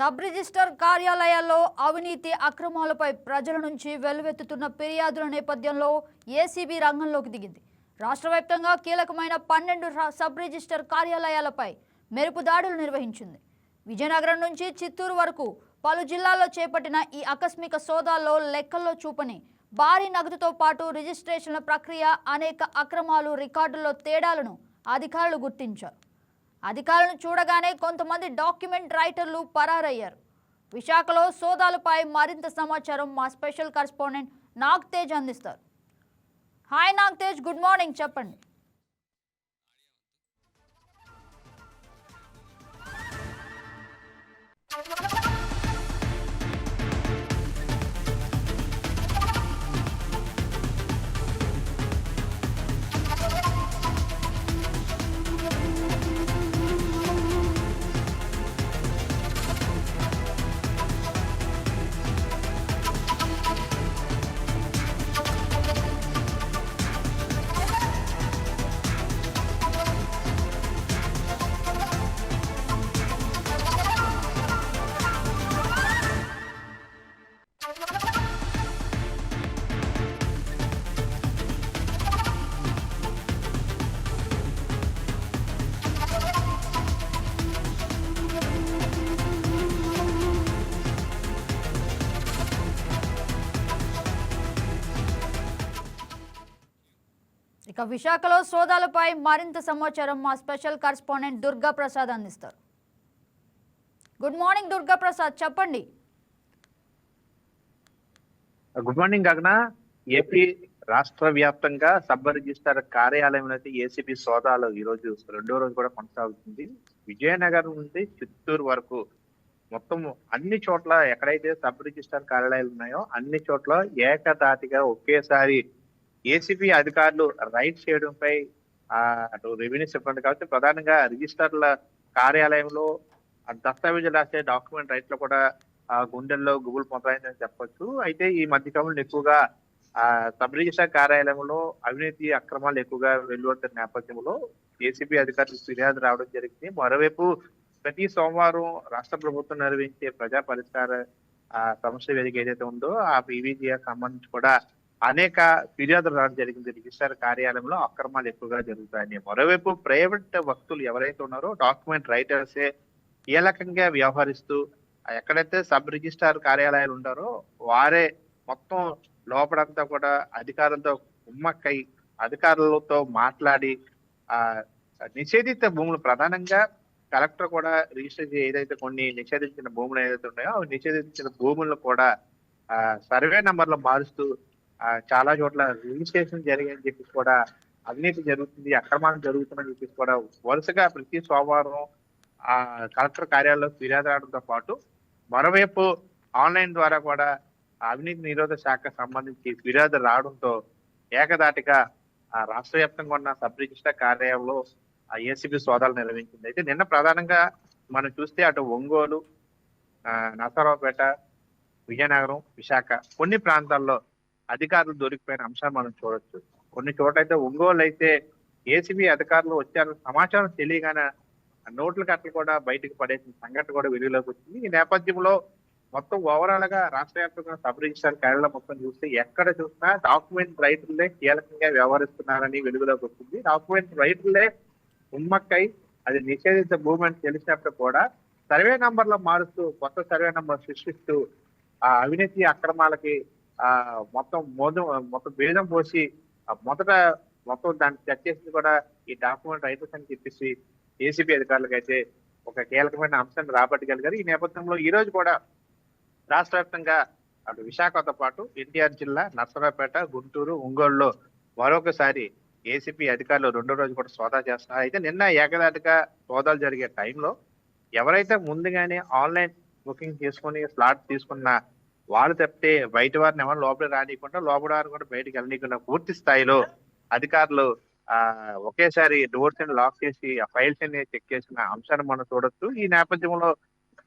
Sub register కార్యాలయాల్లో అవినీతి అక్రమాలపై ప్రజల నుంచి వెల్లువెత్తుతున్న ఫిర్యాదుల నేపథ్యంలో ఏసీబీ రంగంలోకి దిగింది. రాష్ట్ర వ్యాప్తంగా కీలకమైన పన్నెండు సబ్ రిజిస్టర్ కార్యాలయాలపై మెరుపు దాడులు నిర్వహించింది. విజయనగరం నుంచి చిత్తూరు వరకు పలు జిల్లాల్లో చేపట్టిన ఈ ఆకస్మిక సోదాల్లో లెక్కల్లో చూపని భారీ నగదుతో పాటు రిజిస్ట్రేషన్ల ప్రక్రియ అనేక అక్రమాలు రికార్డుల్లో తేడాలను అధికారులు గుర్తించారు. అధికారులను చూడగానే కొంతమంది డాక్యుమెంట్ రైటర్లు పరారయ్యారు. విశాఖలో సోదాలపై మరింత సమాచారం మా స్పెషల్ కరెస్పాండెంట్ నాగ్ తేజ్ అందిస్తారు. Hi Nag Tej good morning చెప్పండి. ఇక విశాఖలో సోదాలపై మరింత సమాచారం మా స్పెషల్ కరస్పాండెంట్ దుర్గా ప్రసాద్ అందిస్తారు. గుడ్ మార్నింగ్ దుర్గా ప్రసాద్ చెప్పండి. గుడ్ మార్నింగ్ గగన ఏపీ రాష్ట్ర వ్యాప్తంగా సబ్ రిజిస్టార్ కార్యాలయం అయితే ఏసీబీ సోదాలు ఈ రోజు రెండో రోజు కూడా కొనసాగుతుంది. విజయనగరం నుండి చిత్తూరు వరకు మొత్తం అన్ని చోట్ల ఎక్కడైతే సబ్ రిజిస్టార్ కార్యాలయాలు ఉన్నాయో అన్ని చోట్ల ఏకదాటిగా ఒకేసారి ఏసీబీ అధికారులు రైడ్ చేయడంపై ఆ, అటు రెవెన్యూ చెప్పండి కాబట్టి ప్రధానంగా రిజిస్టర్ల కార్యాలయంలో ఆ దస్తావేజులు రాసే డాక్యుమెంట్ రైట్లు కూడా ఆ గుండెల్లో గుబులు పొందాయని చెప్పొచ్చు. అయితే ఈ మధ్య కాలంలో ఎక్కువగా ఆ సబ్ రిజిస్టర్ కార్యాలయంలో అవినీతి అక్రమాలు ఎక్కువగా వెలువడుతున్న నేపథ్యంలో ఏసీబీ అధికారులు ఫిర్యాదు రావడం జరిగింది. మరోవైపు ప్రతి సోమవారం రాష్ట్ర ప్రభుత్వం నిర్వహించే ప్రజా పరిష్కార ఆ సమస్య వేదిక ఏదైతే ఉందో ఆ పీవీజీఆర్ సంబంధించి కూడా అనేక ఫిర్యాదులు రావడం జరిగింది. రిజిస్టర్ కార్యాలయంలో అక్రమాలు ఎక్కువగా జరుగుతాయని. మరోవైపు ప్రైవేట్ వ్యక్తులు ఎవరైతే ఉన్నారో డాక్యుమెంట్ రైటర్సే కీలకంగా వ్యవహరిస్తూ ఎక్కడైతే సబ్ రిజిస్ట్రార్ కార్యాలయాలు ఉంటారో వారే మొత్తం లోపడంతా కూడా అధికారులతో ఉమ్మక్కై అధికారులతో మాట్లాడి ఆ నిషేధిత భూములు ప్రధానంగా కలెక్టర్ కూడా రిజిస్టర్ ఏదైతే కొన్ని నిషేధించిన భూములు ఏదైతే ఉన్నాయో నిషేధించిన భూములను కూడా ఆ సర్వే నంబర్లు మారుస్తూ చాలా చోట్ల రిజిస్ట్రేషన్ జరిగాయని చెప్పేసి కూడా అవినీతి జరుగుతుంది అక్రమాలు జరుగుతుందని చెప్పేసి కూడా వరుసగా ప్రతి సోమవారం ఆ కలెక్టర్ కార్యాలయంలో ఫిర్యాదు రావడంతో పాటు మరోవైపు ఆన్లైన్ ద్వారా కూడా అవినీతి నిరోధక శాఖ సంబంధించి ఫిర్యాదు రావడంతో ఏకదాటిగా ఆ రాష్ట్ర వ్యాప్తంగా ఉన్న సబ్ రిజిస్టర్ కార్యాలయంలో ఆ ఏసీబీ సోదాలు నిర్వహించింది. అయితే నిన్న ప్రధానంగా మనం చూస్తే అటు ఒంగోలు నరసరావుపేట విజయనగరం విశాఖ కొన్ని ప్రాంతాల్లో అధికారులు దొరికిపోయిన అంశాలు మనం చూడొచ్చు. కొన్ని చోట్ల ఒంగోలు అయితే ఏసీబీ అధికారులు వచ్చారు. సమాచారం తెలియగానే నోట్ల కట్టలు కూడా బయటకు పడేసిన సంఘటన కూడా వెలుగులోకి వచ్చింది. ఈ నేపథ్యంలో మొత్తం ఓవరాల్గా రాష్ట్ర వ్యాప్తంగా సబ్ రిజిస్టర్ కార్యాలయం మొత్తం చూస్తే ఎక్కడ చూసినా డాక్యుమెంట్ రైతులే కీలకంగా వ్యవహరిస్తున్నారని వెలుగులోకి వచ్చింది. డాక్యుమెంట్ రైతులే ఉమ్మక్కై అది నిషేధిత భూమి అని తెలిసినప్పుడు కూడా సర్వే నంబర్లో మారుస్తూ కొత్త సర్వే నంబర్ సృష్టిస్తూ ఆ అవినీతి అక్రమాలకి ఆ మొత్తం మోదం మొత్తం బేదం పోసి మొదట మొత్తం దాన్ని చెక్ చేసింది కూడా ఈ డాక్యుమెంట్ రైతర్స్ అని చెప్పేసి ఏసీబీ అధికారులకు అయితే ఒక కీలకమైన అంశాన్ని రాబట్టగలిగారు. ఈ నేపథ్యంలో ఈ రోజు కూడా రాష్ట్ర వ్యాప్తంగా అటు విశాఖతో పాటు ఎన్టీఆర్ జిల్లా నర్సరావుపేట గుంటూరు ఒంగోలులో మరొకసారి ఏసీపీ అధికారులు రెండో రోజు కూడా సోదా చేస్తున్నారు. అయితే నిన్న ఏకదాటిగా సోదాలు జరిగే టైంలో ఎవరైతే ముందుగానే ఆన్లైన్ బుకింగ్ చేసుకుని స్లాట్ తీసుకున్న వాళ్ళు తప్పితే బయట వారిని ఎవరు లోపల రానియకుండా లోపల వారు కూడా బయటకు వెళ్ళనీయకుండా పూర్తి స్థాయిలో అధికారులు ఆ ఒకేసారి డోర్స్ని లాక్ చేసి ఆ ఫైల్స్ని చెక్ చేసిన అంశాన్ని మనం చూడొచ్చు. ఈ నేపథ్యంలో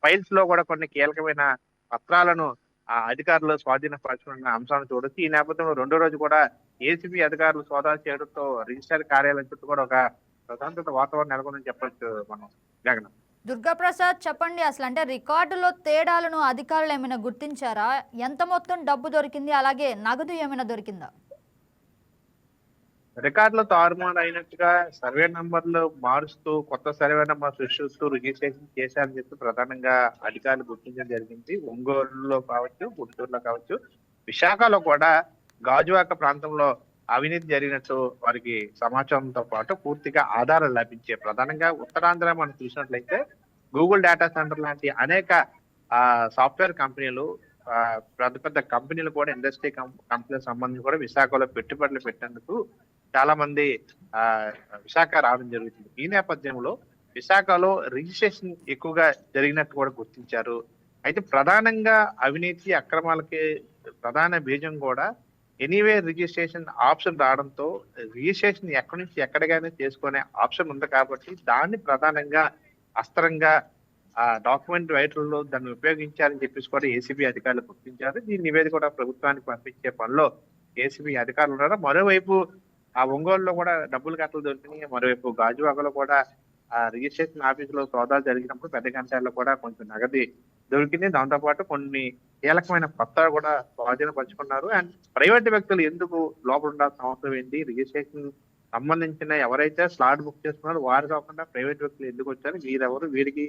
ఫైల్స్లో కూడా కొన్ని కీలకమైన పత్రాలను ఆ అధికారులు స్వాధీనపరచుకున్న అంశాలను చూడొచ్చు. ఈ నేపథ్యంలో రెండో రోజు కూడా ఏసీబీ అధికారులు సోదా చేయడంతో రిజిస్టర్ కార్యాలయం చుట్టూ కూడా ఒక ప్రశాంతత వాతావరణం నెలకొందని చెప్పొచ్చు మనం. జగన్. దుర్గాప్రసాద్ చెప్పండి అసలు అంటే రికార్డులో తేడాలను అధికారులు ఏమైనా గుర్తించారా? ఎంత మొత్తం డబ్బు దొరికింది? అలాగే నగదు ఏమైనా దొరికిందా? రికార్డులో తారుమారు అయినట్టుగా సర్వే నంబర్లు మారుస్తూ కొత్త సర్వే నంబర్ సృష్టిస్తూ రిజిస్ట్రేషన్ చేశారని చెప్పి ప్రధానంగా అధికారులు గుర్తించడం జరిగింది. ఒంగోలులో కావచ్చు గుంటూరులో కావచ్చు విశాఖలో కూడా గాజువాక ప్రాంతంలో అవినీతి జరిగినట్లు వారికి సమాచారంతో పాటు పూర్తిగా ఆధారాలు లభించే ప్రధానంగా ఉత్తరాంధ్ర మనం చూసినట్లయితే గూగుల్ డేటా సెంటర్ లాంటి అనేక ఆ, సాఫ్ట్వేర్ కంపెనీలు ఆ, పెద్ద పెద్ద కంపెనీలు కూడా ఇండస్ట్రీ కంపెనీలకు సంబంధించి కూడా విశాఖలో పెట్టుబడులు పెట్టేందుకు చాలా మంది ఆ విశాఖ రావడం జరుగుతుంది. ఈ నేపథ్యంలో విశాఖలో రిజిస్ట్రేషన్ ఎక్కువగా జరిగినట్టు కూడా గుర్తించారు. అయితే ప్రధానంగా అవినీతి అక్రమాలకి ప్రధాన బీజం కూడా ఎనీవే రిజిస్ట్రేషన్ ఆప్షన్ రావడంతో రిజిస్ట్రేషన్ ఎక్కడి నుంచి ఎక్కడికైనా చేసుకునే ఆప్షన్ ఉంది కాబట్టి దాన్ని ప్రధానంగా అస్త్రంగా ఆ డాక్యుమెంట్ రైటర్లో దాన్ని ఉపయోగించాలని చెప్పేసి కూడా ఏసీబీ అధికారులు గుర్తించారు. ఈ నివేదిక కూడా ప్రభుత్వానికి పంపించే పనిలో ఏసీబీ అధికారులు ఉన్నారు. మరోవైపు ఆ ఒంగోలులో కూడా డబ్బులు కట్టలు దొరికినాయి. మరోవైపు గాజువాకలో కూడా ఆ రిజిస్ట్రేషన్ ఆఫీసులో సోదాలు జరిగినప్పుడు పెద్ద గంటల్లో కూడా కొంచెం నగది దొరికింది. దాంతో పాటు కొన్ని కీలకమైన పత్రాలు కూడా స్వాధీనపరుచుకున్నారు అండ్ ప్రైవేట్ వ్యక్తులు ఎందుకు లోపల ఉండాల్సిన అవసరం ఏంటి? రిజిస్ట్రేషన్ సంబంధించిన ఎవరైతే స్లాట్ బుక్ చేసుకున్నారో వారు కాకుండా ప్రైవేట్ వ్యక్తులు ఎందుకు వచ్చారు? వీరెవరు? వీరికి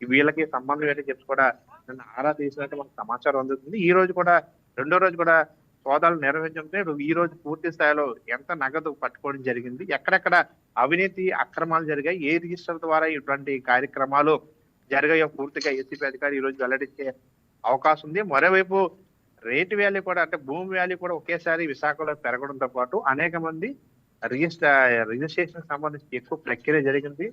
వీళ్ళకి సంబంధం ఏంటి? చెప్పి కూడా నిన్న ఆరా తీసినట్టు మనకు సమాచారం అందుతుంది. ఈ రోజు కూడా రెండో రోజు కూడా సోదాలు నిర్వహించడంతో ఈ రోజు పూర్తి స్థాయిలో ఎంత నగదు పట్టుకోవడం జరిగింది? ఎక్కడెక్కడ అవినీతి అక్రమాలు జరిగాయి? ఏ రిజిస్టర్ ద్వారా ఇటువంటి కార్యక్రమాలు జరిగాయో పూర్తిగా ఏసీపీ అధికారి ఈ రోజు వెల్లడించే అవకాశం ఉంది మరోవైపు రేటు వ్యాల్యూ కూడా అంటే భూమి వ్యాల్యూ కూడా ఒకేసారి విశాఖలో పెరగడంతో పాటు అనేక మంది రిజిస్టర్ రిజిస్ట్రేషన్ సంబంధించి ఎక్కువ ప్రక్రియ జరిగింది.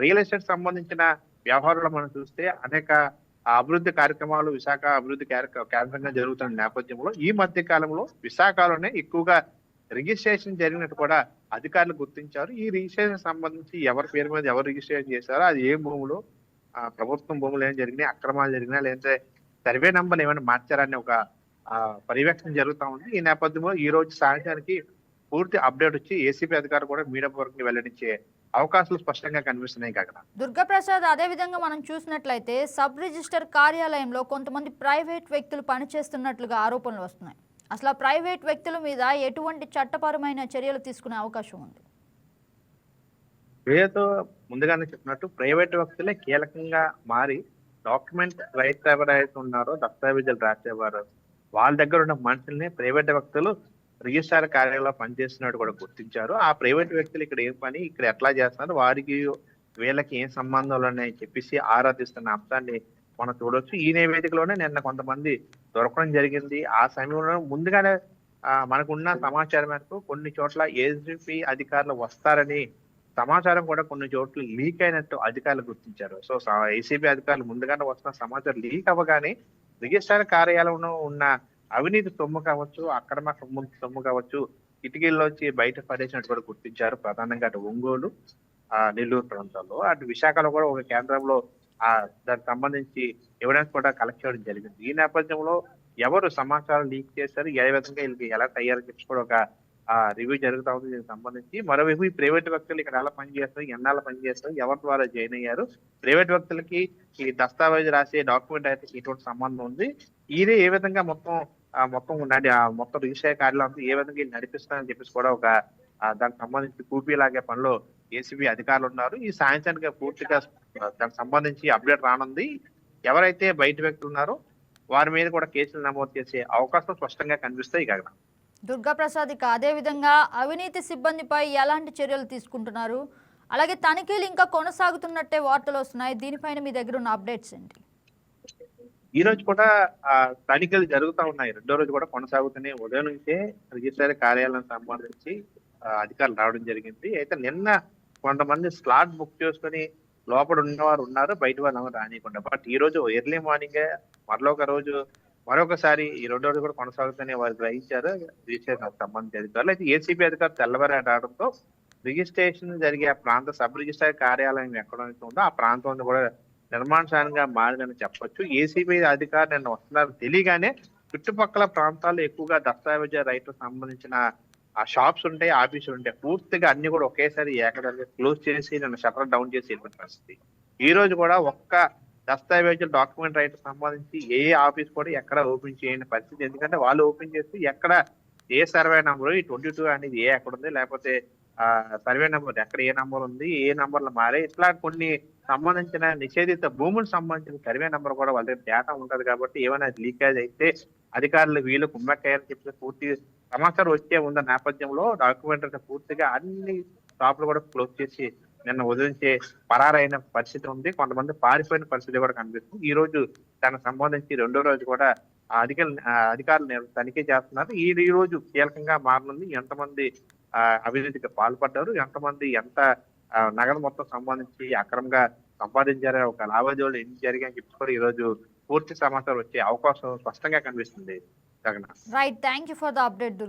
రియల్ ఎస్టేట్ సంబంధించిన వ్యవహారాలు మనం చూస్తే అనేక అభివృద్ధి కార్యక్రమాలు విశాఖ అభివృద్ధి కేంద్రంగా జరుగుతున్న నేపథ్యంలో ఈ మధ్య కాలంలో విశాఖలోనే ఎక్కువగా రిజిస్ట్రేషన్ జరిగినట్టు కూడా అధికారులు గుర్తించారు. ఈ రిజిస్ట్రేషన్ సంబంధించి ఎవరి పేరు మీద ఎవరు రిజిస్ట్రేషన్ చేశారో అది ఏ భూములో ఆ, ప్రభుత్వం భూములు ఏం జరిగినాయి అక్రమాలు జరిగినా లేదంటే సర్వే నంబర్ ఏమైనా మార్చారని ఒక పర్యవేక్షణ జరుగుతా ఉంది. ఈ నేపథ్యంలో ఈ రోజు సాయంత్రానికి పూర్తి అప్డేట్ వచ్చి ఏసీపీ అధికారులు కూడా మీడియా వరకు వెల్లడించే అవకాశాలు స్పష్టంగా కనిపిస్తున్నాయి కాక దుర్గాప్రసాద్ అదేవిధంగా మనం చూసినట్లయితే సబ్ రిజిస్టర్ కార్యాలయంలో కొంతమంది ప్రైవేట్ వ్యక్తులు పనిచేస్తున్నట్లుగా ఆరోపణలు వస్తున్నాయి. అసలు ప్రైవేట్ వ్యక్తుల మీద ఎటువంటి చట్టపరమైన చర్యలు తీసుకునే అవకాశం ఉంది? వీళ్ళతో ముందుగానే చెప్పినట్టు ప్రైవేట్ వ్యక్తులే కీలకంగా మారి డాక్యుమెంట్ రైట్ ఎవరైతే ఉన్నారో దస్తావేజులు రాసేవారు వాళ్ళ దగ్గర ఉన్న మనుషుల్ని ప్రైవేట్ వ్యక్తులు రిజిస్ట్రార్ కార్యాలయంలో పనిచేస్తున్నట్టు కూడా గుర్తించారు. ఆ ప్రైవేట్ వ్యక్తులు ఇక్కడ ఏం పని ఇక్కడ ఎట్లా చేస్తున్నారు వారికి వీళ్ళకి ఏం సంబంధాలు ఉన్నాయని చెప్పేసి ఆరాధిస్తున్న అంశాన్ని మనం చూడొచ్చు. ఈ నివేదికలోనే నిన్న కొంతమంది దొరకడం జరిగింది. ఆ సమయంలో ముందుగానే మనకున్న సమాచారం మేరకు కొన్ని చోట్ల ఏజీపీ అధికారులు వస్తారని సమాచారం కూడా కొన్ని చోట్ల లీక్ అయినట్టు అధికారులు గుర్తించారు. సో ఏసీబీ అధికారులు ముందుగానే వస్తున్న సమాచారం లీక్ అవ్వగానే రిజిస్ట్రార్ కార్యాలయంలో ఉన్న అవినీతి సొమ్ము కావచ్చు అక్రమ సొమ్ము సొమ్ము కావచ్చు కిటికీల్లోంచి బయట పడేసినట్టు కూడా గుర్తించారు ప్రధానంగా అటు ఒంగోలు ఆ నెల్లూరు ప్రాంతాల్లో. అటు విశాఖలో కూడా ఒక కేంద్రంలో ఆ దానికి సంబంధించి ఎవిడెన్స్ కూడా కలెక్ట్ చేయడం జరిగింది. ఈ నేపథ్యంలో ఎవరు సమాచారం లీక్ చేశారు ఏ విధంగా వీళ్ళకి ఎలా తయారు చెప్పి కూడా ఒక ఆ రివ్యూ జరుగుతా ఉంది దీనికి సంబంధించి. మరోవైపు ఈ ప్రైవేట్ వ్యక్తులు ఇక్కడ ఎలా పనిచేస్తారు ఎన్నాళ్ళు పనిచేస్తారు ఎవరి ద్వారా జాయిన్ అయ్యారు. ప్రైవేట్ వ్యక్తులకి ఈ దస్తావేజ్ రాసే డాక్యుమెంట్ అయితే ఇటువంటి సంబంధం ఉంది. ఇదే ఏ విధంగా మొత్తం మొత్తం నడి ఆ మొత్తం రిజిస్టర్ కార్యాలయం అంతా ఏ విధంగా నడిపిస్తారని చెప్పేసి కూడా ఒక దానికి సంబంధించి కూపీ లాగే పనిలో ఏసీబీ అధికారులు ఉన్నారు. ఈ సాయంత్రానికి పూర్తిగా దానికి సంబంధించి అప్డేట్ రానుంది. ఎవరైతే బయట వ్యక్తులు ఉన్నారో వారి మీద కూడా కేసులు నమోదు చేసే అవకాశం స్పష్టంగా కనిపిస్తాయి కాక దుర్గాప్రసాద్ ఇక అదేవిధంగా అవినీతి సిబ్బందిపై ఎలాంటి చర్యలు తీసుకుంటున్నారు? అలాగే తనిఖీలు ఇంకా కొనసాగుతున్నట్టే వార్తలు వస్తున్నాయి. దీనిపైన మీ దగ్గర ఉన్న అప్డేట్స్ ఏంటి? ఈ రోజు కూడా ఆ తనిఖీలు జరుగుతూ ఉన్నాయి. రెండో రోజు కూడా కొనసాగుతున్నాయి. ఉదయం నుంచే రిజిస్టర్ కార్యాలయం సంబంధించి అధికారులు రావడం జరిగింది. అయితే నిన్న కొంతమంది స్లాట్ బుక్ చేసుకుని లోపల ఉన్నవారు ఉన్నారు. బయట వాళ్ళు ఎవరు రానియకుండా. బట్ ఈ రోజు ఎర్లీ మార్నింగ్ ఒక రోజు మరొకసారి ఈ రెండో కూడా కొనసాగుతూనే వారు గ్రహించారు. రిజిస్ట్రేషన్ సంబంధించి అధికారులు. అయితే ఏసీబీ అధికారులు తెల్లవారు రావడంతో రిజిస్ట్రేషన్ జరిగే ఆ ప్రాంత సబ్ రిజిస్టర్ కార్యాలయం ఎక్కడైతే ఉందో ఆ ప్రాంతం కూడా నిర్మాణశానంగా మారిందని చెప్పొచ్చు. ఏసీబీ అధికారులు నిన్న వస్తున్నారు తెలియగానే చుట్టుపక్కల ప్రాంతాల్లో ఎక్కువగా దస్తావేజ రైతులకు సంబంధించిన ఆ షాప్స్ ఉంటాయి ఆఫీసులు ఉంటాయి. పూర్తిగా అన్ని కూడా ఒకేసారి ఏకదారిగా క్లోజ్ చేసి నన్ను షటర్ డౌన్ చేసి వెళ్ళిన పరిస్థితి. ఈ రోజు కూడా ఒక్క దస్తావేజులు డాక్యుమెంట్ రైట్ సంబంధించి ఏ ఆఫీస్ కూడా ఎక్కడ ఓపెన్ చేయని పరిస్థితి. ఎందుకంటే వాళ్ళు ఓపెన్ చేసి ఎక్కడ ఏ సర్వే నంబర్ ఈ ట్వంటీ టూ అనేది ఏ ఎక్కడ ఉంది లేకపోతే ఆ సర్వే నంబర్ ఎక్కడ ఏ నంబర్ ఉంది ఏ నంబర్లు మారే ఇట్లా కొన్ని సంబంధించిన నిషేధిత భూములకు సంబంధించిన సర్వే నంబర్ కూడా వాళ్ళ దగ్గర డేటా ఉంటది కాబట్టి ఏమైనా లీకేజ్ అయితే అధికారులు వీళ్ళు కుమ్మక్కయ్యారని చెప్పి పూర్తి సమాచారం వచ్చే ఉన్న నేపథ్యంలో డాక్యుమెంటరీ పూర్తిగా అన్ని షాపులు కూడా క్లోజ్ చేసి నిన్న వదిలించే పరారైన పరిస్థితి ఉంది. కొంతమంది పారిపోయిన పరిస్థితి కూడా కనిపిస్తుంది. ఈ రోజు దానికి సంబంధించి రెండో రోజు కూడా అధికారులు అధికారులు తనిఖీ చేస్తున్నారు. ఈ ఈ రోజు కీలకంగా మారనుంది. ఎంతమంది ఆ, అవినీతికి పాల్పడ్డారు? ఎంతమంది ఎంత నగదు మొత్తం సంబంధించి అక్రమంగా సంపాదించారో ఒక లావాదేవీలు ఏం జరిగాయని చెప్పి కూడా ఈ రోజు పూర్తి సమాచారం వచ్చే అవకాశం స్పష్టంగా కనిపిస్తుంది. Jagan. Right thank you for the update